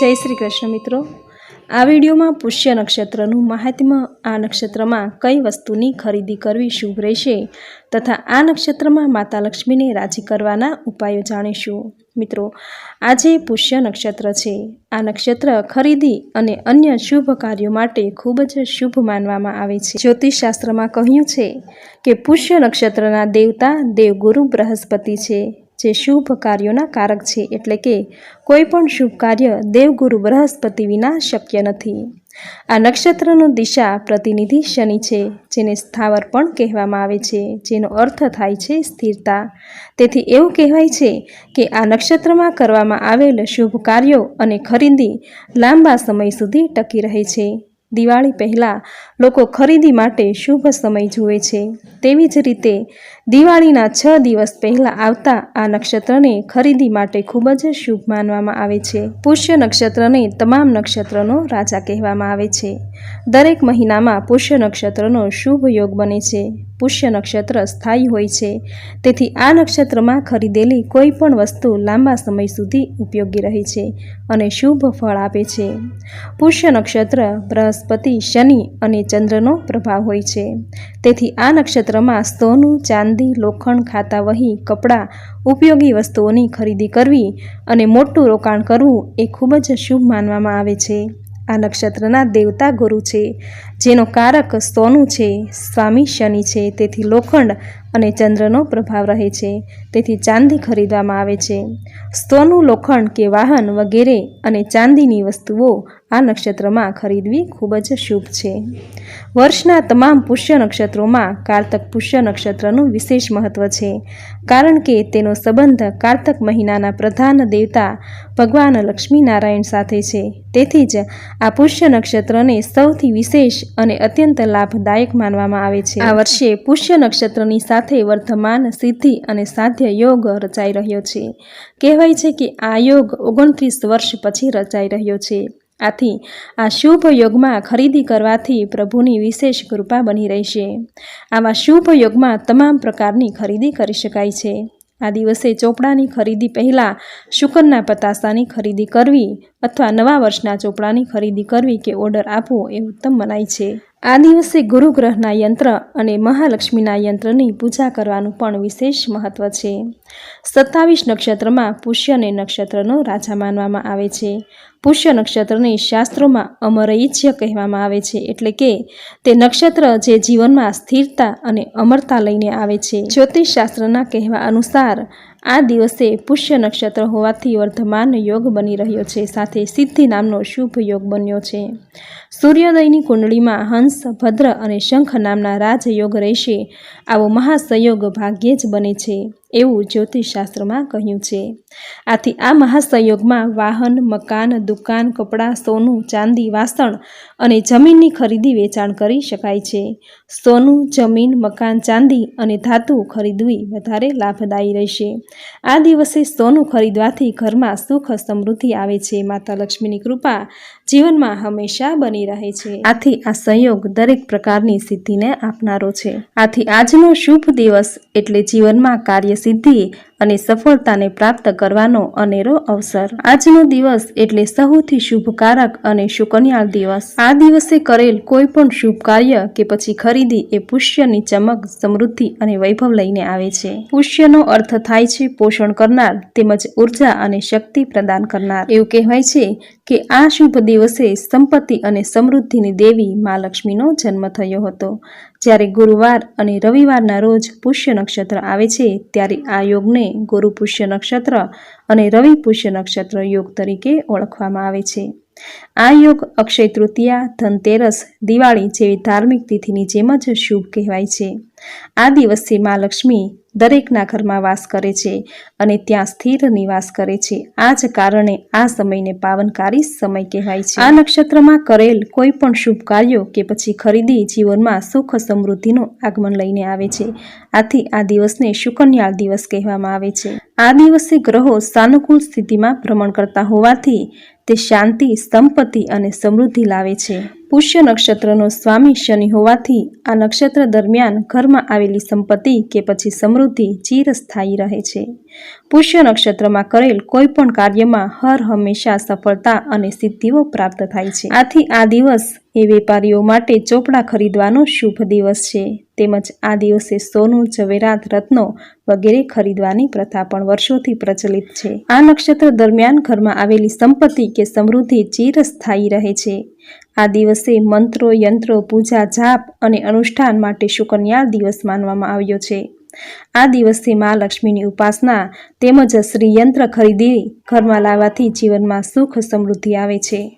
જય શ્રી કૃષ્ણ મિત્રો. આ વિડીયોમાં પુષ્ય નક્ષત્રનું મહાત્મ્ય આ નક્ષત્રમાં કઈ વસ્તુની ખરીદી કરવી શુભ રહેશે તથા આ નક્ષત્રમાં માતા લક્ષ્મીને રાજી કરવાના ઉપાયો જાણીશું. મિત્રો, આજે પુષ્ય નક્ષત્ર છે. આ નક્ષત્ર ખરીદી અને અન્ય શુભ કાર્યો માટે ખૂબ જ શુભ માનવામાં આવે છે. જ્યોતિષશાસ્ત્રમાં કહ્યું છે કે પુષ્ય નક્ષત્રના દેવતા દેવગુરુ બૃહસ્પતિ છે. જે શુભ કાર્યોના કારક છે એટલે કે કોઈ પણ શુભ કાર્ય દેવગુરુ બૃહસ્પતિ વિના શક્ય નથી. આ નક્ષત્રનું દિશા પ્રતિનિધિ શનિ છે, જેને સ્થાવર પણ કહેવામાં આવે છે, જેનો અર્થ થાય છે સ્થિરતા. તેથી એવું કહેવાય છે કે આ નક્ષત્રમાં કરવામાં આવેલ શુભ કાર્યો અને ખરીદી લાંબા સમય સુધી ટકી રહે છે. દિવાળી પહેલાં લોકો ખરીદી માટે શુભ સમય જુએ છે. તેવી જ રીતે દિવાળીના છ દિવસ પહેલાં આવતા આ નક્ષત્રને ખરીદી માટે ખૂબ જ શુભ માનવામાં આવે છે. પુષ્ય નક્ષત્રને તમામ નક્ષત્રનો રાજા કહેવામાં આવે છે. દરેક મહિનામાં પુષ્ય નક્ષત્રનો શુભ યોગ બને છે. પુષ્ય નક્ષત્ર સ્થાયી હોય છે. તેથી આ નક્ષત્રમાં ખરીદેલી કોઈ પણ વસ્તુ લાંબા સમય સુધી ઉપયોગી રહે છે અને શુભ ફળ આપે છે. પુષ્ય નક્ષત્ર બૃહસ્પતિ, શનિ અને ચંદ્રનો પ્રભાવ હોય છે. તેથી આ નક્ષત્રમાં સોનું, ચાંદી લોખંડ, ખાતા, વહી, કપડાં, ઉપયોગી વસ્તુઓની ખરીદી કરવી અને મોટું રોકાણ કરવું એ ખૂબ જ શુભ માનવામાં આવે છે. આ નક્ષત્રના દેવતા ગુરુ છે. જેનો કારક સોનું છે, સ્વામી શનિ છે, તેથી લોખંડ અને ચંદ્રનો પ્રભાવ રહે છે, તેથી ચાંદી ખરીદવામાં આવે છે. સોનું, લોખંડ કે વાહન વગેરે અને ચાંદીની વસ્તુઓ આ નક્ષત્રમાં ખરીદવી ખૂબ જ શુભ છે. વર્ષના તમામ પુષ્ય નક્ષત્રોમાં કારતક પુષ્ય નક્ષત્રનું વિશેષ મહત્વ છે, કારણ કે તેનો સંબંધ કારતક મહિનાના પ્રધાન દેવતા ભગવાન લક્ષ્મીનારાયણ સાથે છે. તેથી જ આ પુષ્ય નક્ષત્રને સૌથી વિશેષ અને અત્યંત લાભદાયક માનવામાં આવે છે. આ વર્ષે પુષ્ય નક્ષત્રની સાથે વર્તમાન સિદ્ધિ અને સાધ્ય યોગ રચાઈ રહ્યો છે. કહેવાય છે કે આ યોગ ઓગણત્રીસ વર્ષ પછી રચાઈ રહ્યો છે. આથી આ શુભ યોગમાં ખરીદી કરવાથી પ્રભુની વિશેષ કૃપા બની રહેશે. આવા શુભ યોગમાં તમામ પ્રકારની ખરીદી કરી શકાય છે. આ દિવસે ચોપડાની ખરીદી પહેલાં શુકનના પતાસાની ખરીદી કરવી અથવા નવા વર્ષના ચોપડાની ખરીદી કરવી કે ઓર્ડર આપવો એ ઉત્તમ મનાય છે. આ દિવસે ગુરુ ગ્રહના યંત્ર અને મહાલક્ષ્મીના યંત્રની પૂજા કરવાનું પણ વિશેષ મહત્વ છે. સત્તાવીસ નક્ષત્રમાં પુષ્યને નક્ષત્રનો રાજા માનવામાં આવે છે. પુષ્ય નક્ષત્રને શાસ્ત્રોમાં અમરૈચ્ય કહેવામાં આવે છે એટલે કે તે નક્ષત્ર જે જીવનમાં સ્થિરતા અને અમરતા લઈને આવે છે. જ્યોતિષ શાસ્ત્રના કહેવા અનુસાર આ દિવસે પુષ્ય નક્ષત્ર હોવાથી વર્ધમાન યોગ બની રહ્યો છે. સાથે સિદ્ધિ નામનો શુભ યોગ બન્યો છે. સૂર્યોદયની કુંડળીમાં હંસ, ભદ્ર અને શંખ નામના રાજયોગ રહેશે. આવો મહાસંયોગ ભાગ્યે જ બને છે, એવું જ્યોતિષશાસ્ત્રમાં કહ્યું છે. આથી આ મહાસંયોગમાં વાહન, મકાન, દુકાન, કપડાં, સોનું, ચાંદી, વાસણ અને જમીનની ખરીદી વેચાણ કરી શકાય છે. સોનું, જમીન, મકાન, ચાંદી અને ધાતુ ખરીદવી વધારે લાભદાયી રહેશે. આ દિવસે સોનું ખરીદવાથી ઘરમાં સુખ સમૃદ્ધિ આવે છે. માતા લક્ષ્મીની કૃપા જીવનમાં હંમેશા બની રહે છે. આથી આ સંયોગ દરેક પ્રકારની સિદ્ધિને આપનારો છે. આથી આજનો શુભ દિવસ એટલે જીવનમાં કાર્ય સિદ્ધિ અને સફળતાને પ્રાપ્ત કરવાનો અનેરો અવસર. આજનો દિવસ એટલે સૌથી શુભકારક અને સુકન્યાળ દિવસ. આ દિવસે કરેલ કોઈ પણ શુભ કાર્ય કે પછી ખરીદી એ પુષ્યની ચમક, સમૃદ્ધિ અને વૈભવ લઈને આવે છે. પુષ્યનો અર્થ થાય છે પોષણ કરનાર, તેમજ ઊર્જા અને શક્તિ પ્રદાન કરનાર. એવું કહેવાય છે કે આ શુભ દિવસે સંપત્તિ અને સમૃદ્ધિની દેવી મા લક્ષ્મીનો જન્મ થયો હતો. જ્યારે ગુરુવાર અને રવિવારના રોજ પુષ્ય નક્ષત્ર આવે છે, ત્યારે આ યોગને ગુરુ પુષ્ય નક્ષત્ર અને રવિ પુષ્ય નક્ષત્ર યોગ તરીકે ઓળખવામાં આવે છે. આ યોગ અક્ષય તૃતીયા, ધનતેરસ, દિવાળી જેવી ધાર્મિક તિથિની જેમ જ શુભ કહેવાય છે. આ દિવસે મા લક્ષ્મી દરેકના ઘરમાં વાસ કરે છે અને ત્યાં સ્થિર નિવાસ કરે છે. આ જ કારણે આ સમયને પાવનકારી સમય કહેવાય છે. આ નક્ષત્રમાં કરેલ કોઈ પણ શુભ કાર્યો કે પછી ખરીદી જીવનમાં સુખ સમૃદ્ધિનું આગમન લઈને આવે છે. આથી આ દિવસને શુકન્યાળ દિવસ કહેવામાં આવે છે. આ દિવસે ગ્રહો સાનુકૂળ સ્થિતિમાં ભ્રમણ કરતા હોવાથી તે શાંતિ સંપત્તિ અને સમૃદ્ધિ લાવે છે. પુષ્ય નક્ષત્રનો સ્વામી શનિ હોવાથી આ નક્ષત્ર દરમિયાન ઘરમાં આવેલી સંપત્તિ કે પછી સમૃદ્ધિ ચિરસ્થાયી રહે છે. પુષ્ય નક્ષત્રમાં કરેલ કોઈ પણ કાર્યમાં હર હંમેશા સફળતા અને સિદ્ધિઓ પ્રાપ્ત થાય છે. આથી આ દિવસ એ વેપારીઓ માટે ચોપડા ખરીદવાનો શુભ દિવસ છે. તેમજ આ દિવસે સોનું, ઝવેરાત, રત્નો વગેરે ખરીદવાની પ્રથા પણ વર્ષોથી પ્રચલિત છે. આ નક્ષત્ર દરમિયાન ઘરમાં આવેલી સંપત્તિ કે સમૃદ્ધિ ચિરસ્થાયી રહે છે. આ દિવસે મંત્રો, યંત્રો, પૂજા, જાપ અને અનુષ્ઠાન માટે સુકન્યા દિવસ માનવામાં આવ્યો છે. આ દિવસે મા લક્ષ્મીની ઉપાસના તેમજ શ્રીયંત્ર ખરીદી ઘરમાં લાવવાથી જીવનમાં સુખ સમૃદ્ધિ આવે છે.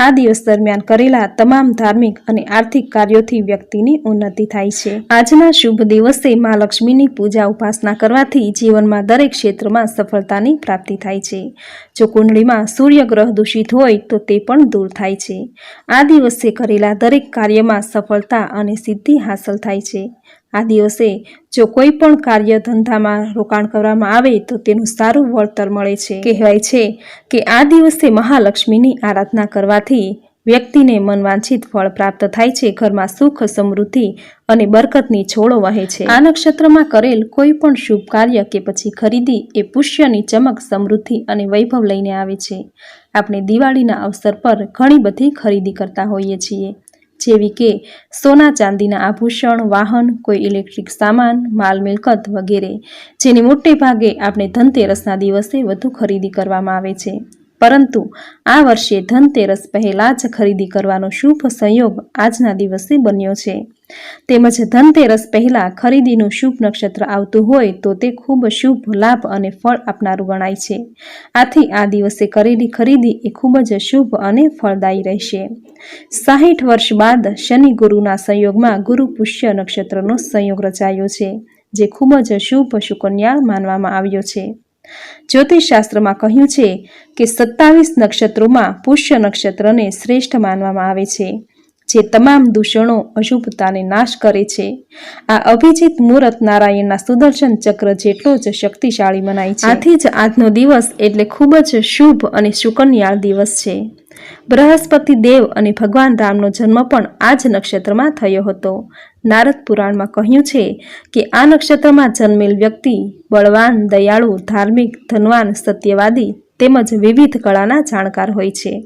આ દિવસ દરમિયાન કરેલા તમામ ધાર્મિક અને આર્થિક કાર્યોથી વ્યક્તિની ઉન્નતિ થાય છે. આજના શુભ દિવસે મા લક્ષ્મીની પૂજા ઉપાસના કરવાથી જીવનમાં દરેક ક્ષેત્રમાં સફળતાની પ્રાપ્તિ થાય છે. જો કુંડળીમાં સૂર્ય ગ્રહ દૂષિત હોય તો તે પણ દૂર થાય છે. આ દિવસે કરેલા દરેક કાર્યમાં સફળતા અને સિદ્ધિ હાંસલ થાય છે. આ દિવસે જો કોઈ પણ કાર્ય ધંધામાં રોકાણ કરવામાં આવે તો તેનું સારું વળતર મળે છે. કહેવાય છે કે આ દિવસે મહાલક્ષ્મીની આરાધના કરવાથી વ્યક્તિને મનવાંછિત ફળ પ્રાપ્ત થાય છે, ઘરમાં સુખ, સમૃદ્ધિ અને બરકતની છોડો વહે છે. આ નક્ષત્રમાં કરેલ કોઈ પણ શુભ કાર્ય કે પછી ખરીદી એ પુષ્યની ચમક, સમૃદ્ધિ અને વૈભવ લઈને આવે છે. આપણે દિવાળીના અવસર પર ઘણી બધી ખરીદી કરતા હોઈએ છીએ. જેવી કે સોના ચાંદીના આભૂષણ, વાહન, કોઈ ઇલેક્ટ્રિક સામાન, માલ મિલકત વગેરે. જેની મોટે ભાગે આપણે ધનતેરસના દિવસે વધુ ખરીદી કરવામાં આવે છે. પરંતુ આ વર્ષે ધનતેરસ પહેલાં જ ખરીદી કરવાનો શુભ સંયોગ આજના દિવસે બન્યો છે. તેમજ ધનતેરસ પહેલાં ખરીદીનું શુભ નક્ષત્ર આવતું હોય તો તે ખૂબ શુભ, લાભ અને ફળ આપનારું ગણાય છે. આથી આ દિવસે કરેલી ખરીદી એ ખૂબ જ શુભ અને ફળદાયી રહેશે. સાહીઠ વર્ષ બાદ શનિ ગુરુના સંયોગમાં ગુરુ પુષ્ય નક્ષત્રનો સંયોગ રચાયો છે, જે ખૂબ જ શુભ સુકન્યા માનવામાં આવ્યો છે. જ્યોતિષશાસ્ત્રમાં કહ્યું છે કે સત્તાવીસ નક્ષત્રોમાં પુષ્ય નક્ષત્રને શ્રેષ્ઠ માનવામાં આવે છે, જે તમામ દૂષણો અશુભતાને નાશ કરે છે. આ અભિજીત મુહૂર્ત નારાયણના સુદર્શન ચક્ર જેટલો જ શક્તિશાળી મનાય છે. આથી જ આજનો દિવસ એટલે ખૂબ જ શુભ અને સુકન્યાળ દિવસ છે. બૃહસ્પતિ દેવ અને ભગવાન રામનો જન્મ પણ આ જ નક્ષત્રમાં થયો હતો. નારદ પુરાણમાં કહ્યું છે કે આ નક્ષત્રમાં જન્મેલ વ્યક્તિ બળવાન, દયાળુ, ધાર્મિક, ધનવાન, સત્યવાદી તેમજ વિવિધ કળાના જાણકાર હોય છે.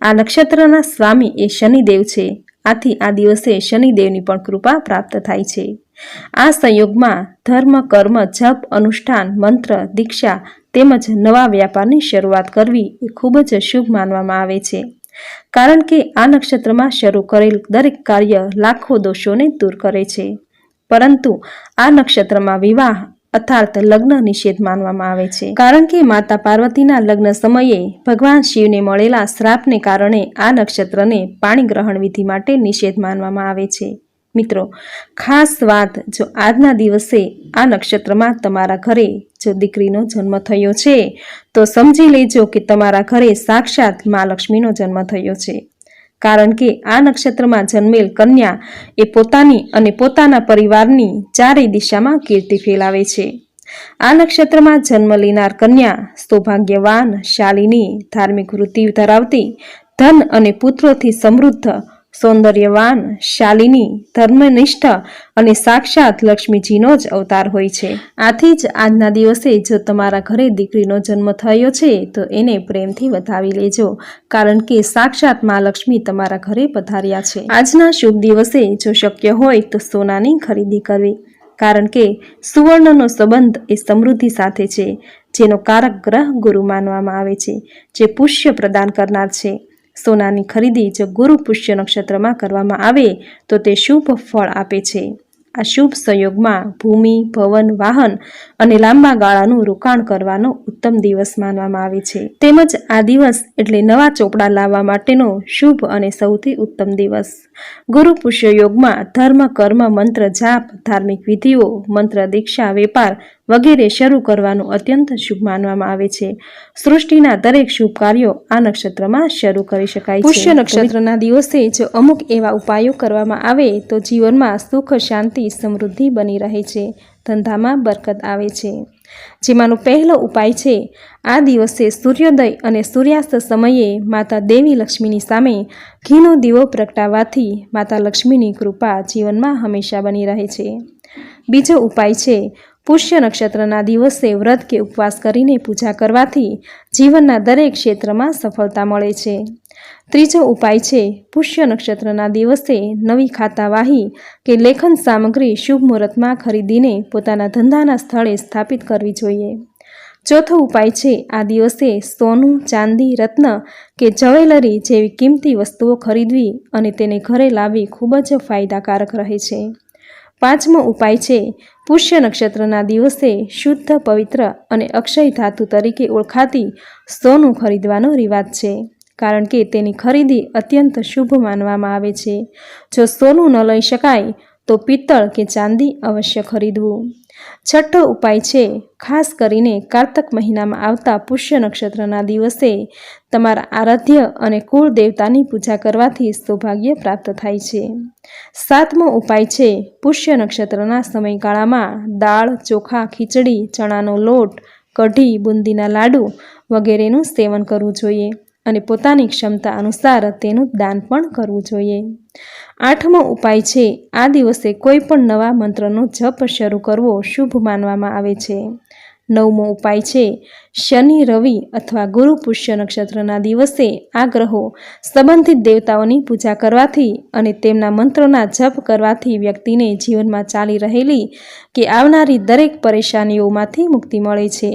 આ નક્ષત્રના સ્વામી એ શનિદેવ છે. આથી આ દિવસે શનિદેવની પણ કૃપા પ્રાપ્ત થાય છે. આ સંયોગમાં ધર્મ, કર્મ, જપ, અનુષ્ઠાન, મંત્ર, દીક્ષા તેમજ નવા વ્યાપારની શરૂઆત કરવી એ ખૂબ જ શુભ માનવામાં આવે છે. કારણ કે આ નક્ષત્રમાં શરૂ કરેલ દરેક કાર્ય લાખો દોષોને દૂર કરે છે. પરંતુ આ નક્ષત્રમાં વિવાહ અર્થાત લગ્ન નિષેધ માનવામાં આવે છે. કારણ કે માતા પાર્વતીના લગ્ન સમયે ભગવાન શિવને મળેલા શ્રાપને કારણે આ નક્ષત્રને પાણી ગ્રહણ વિધિ માટે નિષેધ માનવામાં આવે છે. મિત્રો, ખાસ વાત જો આજના દિવસે આ નક્ષત્રમાં તમારા ઘરે જો દીકરીનો જન્મ થયો છે, તો સમજી લેજો કે તમારા ઘરે સાક્ષાત મા લક્ષ્મીનો જન્મ થયો છે. કારણ કે આ નક્ષત્રમાં જન્મેલ કન્યા એ પોતાની અને પોતાના પરિવારની ચારેય દિશામાં કીર્તિ ફેલાવે છે. આ નક્ષત્રમાં જન્મ લેનાર કન્યા સૌભાગ્યવાન, શાલિની, ધાર્મિક વૃત્તિ ધરાવતી, ધન અને પુત્રોથી સમૃદ્ધ સૌંદર્યવાન, શાલિની, ધર્મનિષ્ઠ અને સાક્ષાત લક્ષ્મીજીનો જ અવતાર હોય છે. આથી જ આજના દિવસે જો તમારા ઘરે દીકરીનો જન્મ થયો છે, તો એને પ્રેમથી વધાવી લેજો, કારણ કે સાક્ષાત મા લક્ષ્મી તમારા ઘરે પધાર્યા છે. આજના શુભ દિવસે જો શક્ય હોય, તો સોનાની ખરીદી કરવી, કારણ કે સુવર્ણનો સંબંધ એ સમૃદ્ધિ સાથે છે, જેનો કારક ગ્રહ ગુરુ માનવામાં આવે છે, જે પુષ્ય પ્રદાન કરનાર છે. સોનાની ખરીદી જો ગુરુ પુષ્ય નક્ષત્રમાં કરવામાં આવે, તો તે શુભ ફળ આપે છે. આ શુભ સંયોગમાં ભૂમિ, ભવન, વાહન અને લાંબા ગાળાનું રોકાણ કરવાનો ઉત્તમ દિવસ માનવામાં આવે છે. તેમજ આ દિવસ એટલે નવા ચોપડા લાવવા માટેનો શુભ અને સૌથી ઉત્તમ દિવસ. ગુરુ પુષ્ય યોગમાં ધર્મ, કર્મ, મંત્ર, જાપ, ધાર્મિક વિધિઓ, મંત્ર, દીક્ષા, વેપાર વગેરે શરૂ કરવાનું અત્યંત શુભ માનવામાં આવે છે. સૃષ્ટિના દરેક શુભ કાર્યો આ નક્ષત્રમાં શરૂ કરી શકાય છે. પુષ્ય નક્ષત્રના દિવસે જો અમુક એવા ઉપાયો કરવામાં આવે તો જીવનમાં સુખ, શાંતિ, સમૃદ્ધિ બની રહે છે. ધંધામાં બરકત આવે છે. જેમાંનો પહેલો ઉપાય છે, આ દિવસે સૂર્યોદય અને સૂર્યાસ્ત સમયે માતા દેવી લક્ષ્મીની સામે ઘીનો દીવો પ્રગટાવવાથી માતા લક્ષ્મીની કૃપા જીવનમાં હંમેશા બની રહે છે. બીજો ઉપાય છે પુષ્ય નક્ષત્રના દિવસે વ્રત કે ઉપવાસ કરીને પૂજા કરવાથી જીવનના દરેક ક્ષેત્રમાં સફળતા મળે છે. ત્રીજો ઉપાય છે, પુષ્ય નક્ષત્રના દિવસે નવી ખાતાવાહી કે લેખન સામગ્રી શુભ મુહૂર્તમાં ખરીદીને પોતાના ધંધાના સ્થળે સ્થાપિત કરવી જોઈએ. ચોથો ઉપાય છે, આ દિવસે સોનું, ચાંદી, રત્ન કે જ્વેલરી જેવી કિંમતી વસ્તુઓ ખરીદવી અને તેને ઘરે લાવવી ખૂબ જ ફાયદાકારક રહે છે. પાંચમો ઉપાય છે, પુષ્ય નક્ષત્રના દિવસે શુદ્ધ, પવિત્ર અને અક્ષય ધાતુ તરીકે ઓળખાતી સોનું ખરીદવાનો રિવાજ છે, કારણ કે તેની ખરીદી અત્યંત શુભ માનવામાં આવે છે. જો સોનું ન લઈ શકાય, તો પિત્તળ કે ચાંદી અવશ્ય ખરીદવું. છઠ્ઠો ઉપાય છે, ખાસ કરીને કારતક મહિનામાં આવતા પુષ્ય નક્ષત્રના દિવસે તમારા આરાધ્ય અને કુળ દેવતાની પૂજા કરવાથી સૌભાગ્ય પ્રાપ્ત થાય છે. સાતમો ઉપાય છે, પુષ્ય નક્ષત્રના સમયગાળામાં દાળ, ચોખા, ખીચડી, ચણાનો લોટ, કઢી, બુંદીના લાડુ વગેરેનું સેવન કરવું જોઈએ. અને પોતાની ક્ષમતા અનુસાર તેનું દાન પણ કરવું જોઈએ. આઠમો ઉપાય છે, આ દિવસે કોઈ પણ નવા મંત્રનો જપ શરૂ કરવો શુભ માનવામાં આવે છે. નવમો ઉપાય છે, શનિ, રવિ અથવા ગુરુ પુષ્ય નક્ષત્રના દિવસે આ ગ્રહો સંબંધિત દેવતાઓની પૂજા કરવાથી અને તેમના મંત્રોના જપ કરવાથી વ્યક્તિને જીવનમાં ચાલી રહેલી કે આવનારી દરેક પરેશાનીઓમાંથી મુક્તિ મળે છે.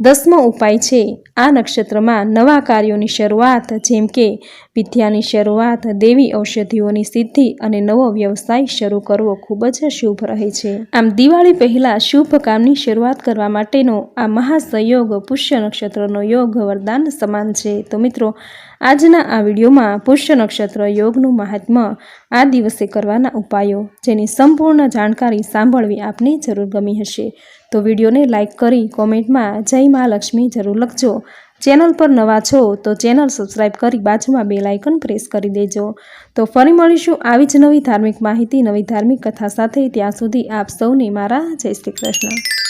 દસમો ઉપાય છે. આ નક્ષત્રમાં નવા કાર્યોની શરૂઆત, જેમ કે વિદ્યાની શરૂઆત, દેવી ઔષધિઓની સિદ્ધિ અને નવો વ્યવસાય શરૂ કરવો ખૂબ જ શુભ રહે છે. આમ દિવાળી પહેલાં શુભ કામની શરૂઆત કરવા માટેનો આ મહાસહયોગ પુષ્ય નક્ષત્રનો યોગ વરદાન સમાન છે. તો મિત્રો આજના આ વિડીયોમાં પુષ્ય નક્ષત્ર યોગનું મહાત્મ્ય આ દિવસે કરવાના ઉપાયો જેની સંપૂર્ણ જાણકારી સાંભળવી આપને જરૂર ગમી હશે. તો વિડીયોને લાઇક કરી કોમેન્ટમાં જય મા લક્ષ્મી જરૂર લખજો. ચેનલ પર નવા છો તો ચેનલ સબસ્ક્રાઈબ કરી બાજુમાં બે લાઇકન પ્રેસ કરી દેજો. તો ફરી મળીશું આવી જ નવી ધાર્મિક માહિતી, નવી ધાર્મિક કથા સાથે. ત્યાં સુધી આપ સૌને મારા જય શ્રી કૃષ્ણ.